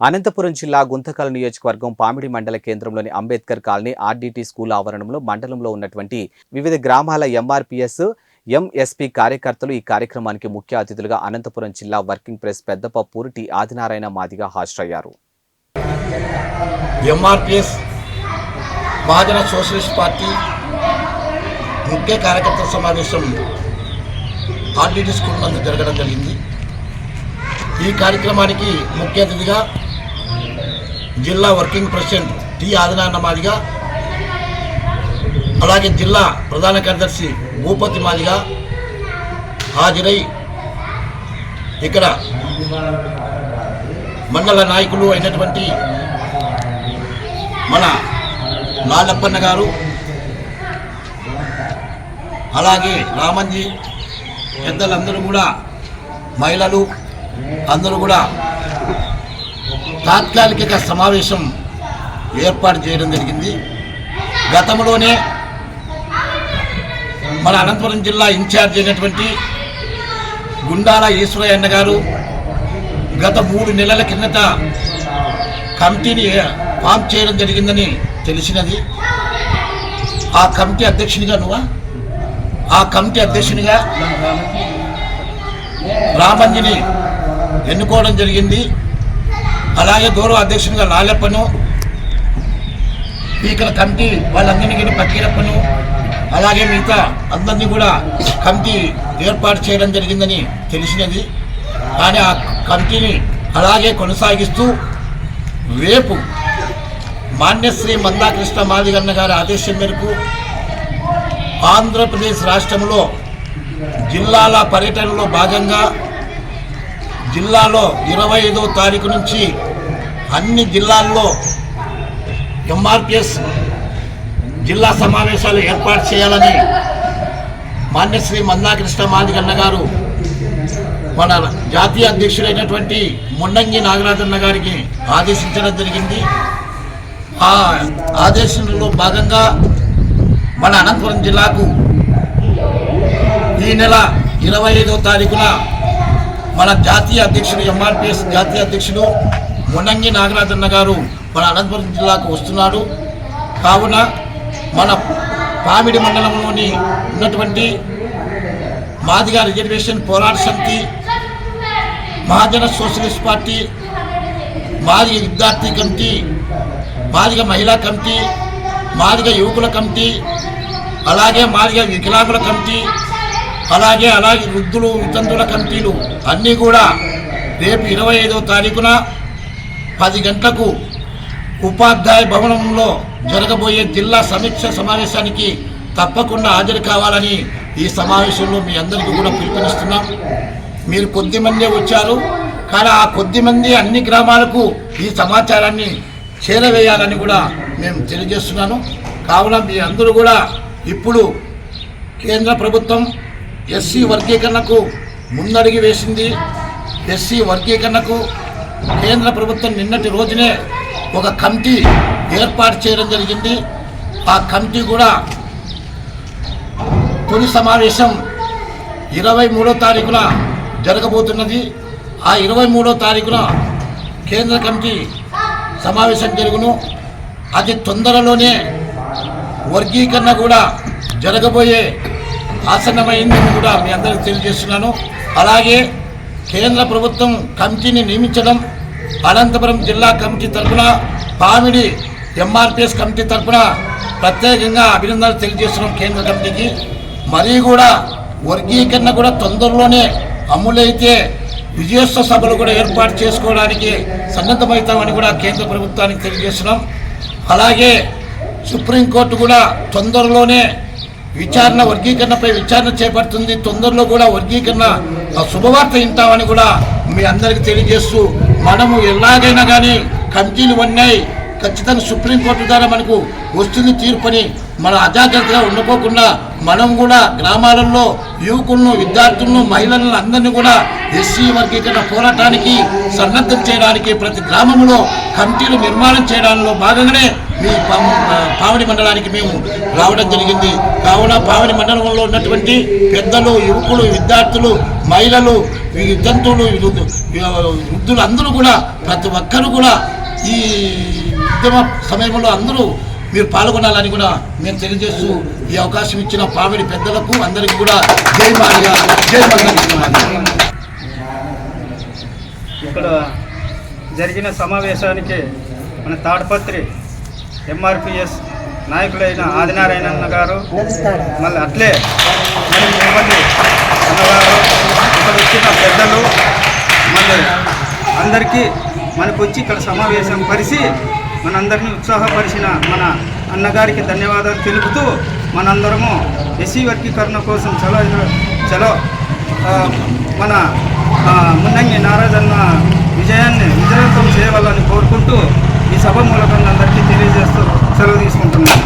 అనంతపురం జిల్లా గుంతకల్ నియోజకవర్గం పామిడి మండల కేంద్రంలోని అంబేద్కర్ కాలనీ ఆర్డీటీ స్కూల్ ఆవరణంలో మండలంలో ఉన్నటువంటి వివిధ గ్రామాల ఎంఆర్పిఎస్ ఎంఎస్పీ కార్యకర్తలు ఈ కార్యక్రమానికి ముఖ్య అతిథులుగా అనంతపురం జిల్లా వర్కింగ్ ప్రెస్ పెద్దప టి ఆదినారాయణ మాదిగా హాజరయ్యారు. ఎంఆర్పిఎస్ మహాజన సోషలిస్ట్ పార్టీ ముఖ్య కార్యకర్తల సమావేశం ఆర్డిటి స్కూల్ నందు జరగడం జరిగింది. ఈ కార్యక్రమానికి ముఖ్య అతిథిగా జిల్లా working president T Adinarayana Madiga అలాగే జిల్లా ప్రధాన కార్యదర్శి భూపతి మాదిగా హాజరై ఇక్కడ మండల నాయకులు అయినటువంటి మన లాలప్పన్న గారు అలాగే రామంజీ పెద్దలందరూ కూడా మహిళలు అందరూ కూడా తాత్కాలిక సమావేశం ఏర్పాటు చేయడం జరిగింది. గతంలోనే మన అనంతపురం జిల్లా ఇన్ఛార్జ్ అయినటువంటి గుండాల ఈశ్వరయ్య గారు గత మూడు నెలల కిందట కమిటీని ఫామ్ చేయడం జరిగిందని తెలిసినది. ఆ కమిటీ అధ్యక్షునిగా నువ్వా? ఆ కమిటీ అధ్యక్షునిగా రామంజిని ఎన్నుకోవడం జరిగింది. అలాగే గౌరవ అధ్యక్షునిగా లాలెప్పను స్పీకర్ కమిటీ వాళ్ళందరినీ పక్కీరప్పను అలాగే మిగతా అందరినీ కూడా కమిటీ ఏర్పాటు చేయడం జరిగిందని తెలిసినది. కానీ ఆ కమిటీని అలాగే కొనసాగిస్తూ రేపు మాన్యశ్రీ మందాకృష్ణ మాదిగన్న గారి ఆదేశం మేరకు ఆంధ్రప్రదేశ్ రాష్ట్రంలో జిల్లాల పర్యటనలో భాగంగా జిల్లాలో ఇరవై ఐదో తారీఖు నుంచి అన్ని జిల్లాల్లో ఎంఆర్పిఎస్ జిల్లా సమావేశాలు ఏర్పాటు చేయాలని మాన్యశ్రీ మందాకృష్ణ మాదిగన్న గారు మన జాతీయ అధ్యక్షుడైనటువంటి ముండంగి నాగరాజన్న గారికి ఆదేశించడం జరిగింది. ఆ ఆదేశంలో భాగంగా మన అనంతపురం జిల్లాకు ఈ నెల ఇరవై ఐదో తారీఖున మన జాతీయ అధ్యక్షుడు ఎంఆర్పిఎస్ జాతీయ అధ్యక్షుడు మొండంగి నాగరాజన్న గారు మన అనంతపురం జిల్లాకు వస్తున్నాడు. కావున మన పామిడి మండలంలోని ఉన్నటువంటి మాదిగా రిజర్వేషన్ పోరాట సమితి మహాజన సోషలిస్ట్ పార్టీ మాదిగ విద్యార్థి కమిటీ మాదిగ మహిళా కమిటీ మాదిగ యువకుల కమిటీ అలాగే మాదిగ వికలాంగుల కమిటీ అలాగే అలాగే వృద్ధులు వితంతుల కమిటీలు అన్నీ కూడా రేపు ఇరవై ఐదో తారీఖున పది గంటలకు ఉపాధ్యాయ భవనంలో జరగబోయే జిల్లా సమీక్ష సమావేశానికి తప్పకుండా హాజరు కావాలని ఈ సమావేశంలో మీ అందరికీ కూడా పిలుపునిస్తున్నాం. మీరు కొద్దిమందే వచ్చారు కానీ ఆ కొద్ది మంది అన్ని గ్రామాలకు ఈ సమాచారాన్ని చేరవేయాలని కూడా మేము తెలియజేస్తున్నాను. కావున మీ అందరూ కూడా ఇప్పుడు కేంద్ర ప్రభుత్వం ఎస్సీ వర్గీకరణకు ముందడిగి వేసింది. ఎస్సీ వర్గీకరణకు కేంద్ర ప్రభుత్వం నిన్నటి రోజునే ఒక కమిటీ ఏర్పాటు చేయడం జరిగింది. ఆ కమిటీ కూడా తొలి సమావేశం ఇరవై మూడో తారీఖున జరగబోతున్నది. ఆ ఇరవై మూడో తారీఖున కేంద్ర కమిటీ సమావేశం జరుగును. అతి తొందరలోనే వర్గీకరణ కూడా జరగబోయే ఆసన్నమైందని కూడా మీ అందరికీ తెలియజేస్తున్నాను. అలాగే కేంద్ర ప్రభుత్వం కమిటీని నియమించడం అనంతపురం జిల్లా కమిటీ తరఫున పామిడి ఎంఆర్పిఎస్ కమిటీ తరఫున ప్రత్యేకంగా అభినందనలు తెలియజేస్తున్నాం కేంద్ర కమిటీకి. మరీ కూడా వర్గీకరణ కూడా తొందరలోనే అమలైతే విజయోత్సవ సభలు కూడా ఏర్పాటు చేసుకోవడానికి సన్నద్ధమవుతామని కూడా కేంద్ర ప్రభుత్వానికి తెలియజేస్తున్నాం. అలాగే సుప్రీంకోర్టు కూడా తొందరలోనే విచారణ వర్గీకరణపై విచారణ చేపడుతుంది. తొందరలో కూడా వర్గీకరణ ఆ శుభవార్త వింటామని కూడా మీ అందరికీ తెలియజేస్తూ మనము ఎలాగైనా కానీ కమిటీలు ఉన్నాయి ఖచ్చితంగా సుప్రీంకోర్టు ద్వారా మనకు వస్తుంది తీర్పని మన అజాగ్రత్తగా ఉండకోకుండా మనం కూడా గ్రామాలలో యువకులను విద్యార్థులను మహిళలను అందరినీ కూడా ఎస్సీ వర్గీకరణ పోరాటానికి సన్నద్ధం చేయడానికి ప్రతి గ్రామంలో కమిటీలు నిర్మాణం చేయడంలో భాగంగానే మీ పావని మండలానికి మేము రావడం జరిగింది. కావున పావని మండలంలో ఉన్నటువంటి పెద్దలు యువకులు విద్యార్థులు మహిళలు జంతువులు వృద్ధులు అందరూ కూడా ప్రతి ఒక్కరు కూడా ఈ ఉద్యమ సమయంలో అందరూ మీరు పాల్గొనాలని కూడా మేము తెలియజేస్తూ ఈ అవకాశం ఇచ్చిన పావిడి పెద్దలకు అందరికీ కూడా జై మారిగా జై ఇక్కడ జరిగిన సమావేశానికి మన తాడపత్రి ఎంఆర్పిఎస్ నాయకులైన ఆదినారాయణ గారు మళ్ళీ అట్లే మరి తిరుపతి అన్నగారు ఇక్కడ వచ్చిన పెద్దలు మళ్ళీ అందరికీ మనకు వచ్చి ఇక్కడ సమావేశం పరిచి మనందరినీ ఉత్సాహపరిచిన మన అన్నగారికి ధన్యవాదాలు తెలుపుతూ మనందరము ఎస్సీ వర్గీకరణ కోసం చలో చలో మన ముందంగి నారాజన్న విజయాన్ని విజయవంతం చేయవాలని కోరుకుంటూ ఈ సభ మూలకంగా అందరికీ తెలియజేస్తూ సెలవు తీసుకుంటున్నాను.